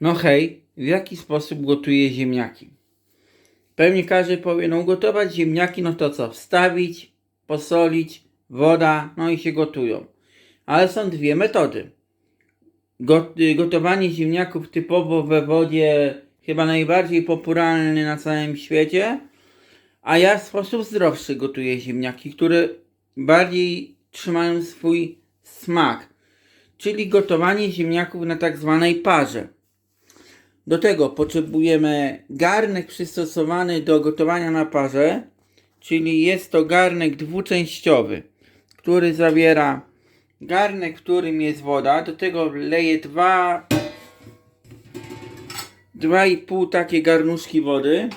No hej, w jaki sposób gotuję ziemniaki? Pewnie każdy powie, no gotować ziemniaki, no to co? Wstawić, posolić, woda, no i się gotują. Ale są dwie metody. Got- gotowanie ziemniaków typowo we wodzie, chyba najbardziej popularny na całym świecie, a ja w sposób zdrowszy gotuję ziemniaki, które bardziej trzymają swój smak, czyli gotowanie ziemniaków na tak zwanej parze. Do tego potrzebujemy garnek przystosowany do gotowania na parze, czyli jest to garnek dwuczęściowy, który zawiera garnek, w którym jest woda. Do tego leję dwa 2,5 takie garnuszki wody.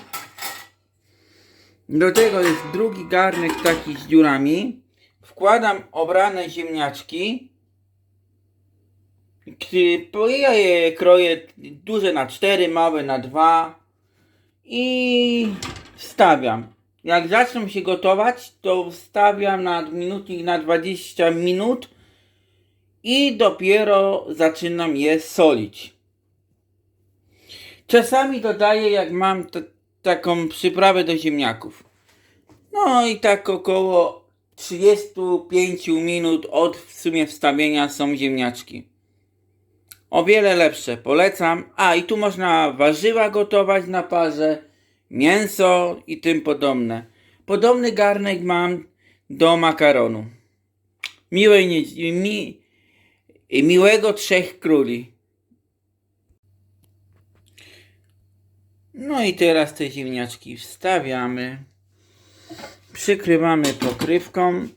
Do tego jest drugi garnek taki z dziurami. Wkładam obrane ziemniaczki. Ja je kroję duże na 4, małe na 2 i wstawiam. Jak zaczną się gotować, to wstawiam na minutnik na 20 minut i dopiero zaczynam je solić. Czasami dodaję, jak mam taką przyprawę do ziemniaków. No i tak około 35 minut od w sumie wstawienia są ziemniaczki. O wiele lepsze, polecam. A i tu można warzywa gotować na parze, mięso i tym podobne. Podobny garnek mam do makaronu. Miłej nie, mi, miłego trzech króli. No i teraz te ziemniaczki wstawiamy. Przykrywamy pokrywką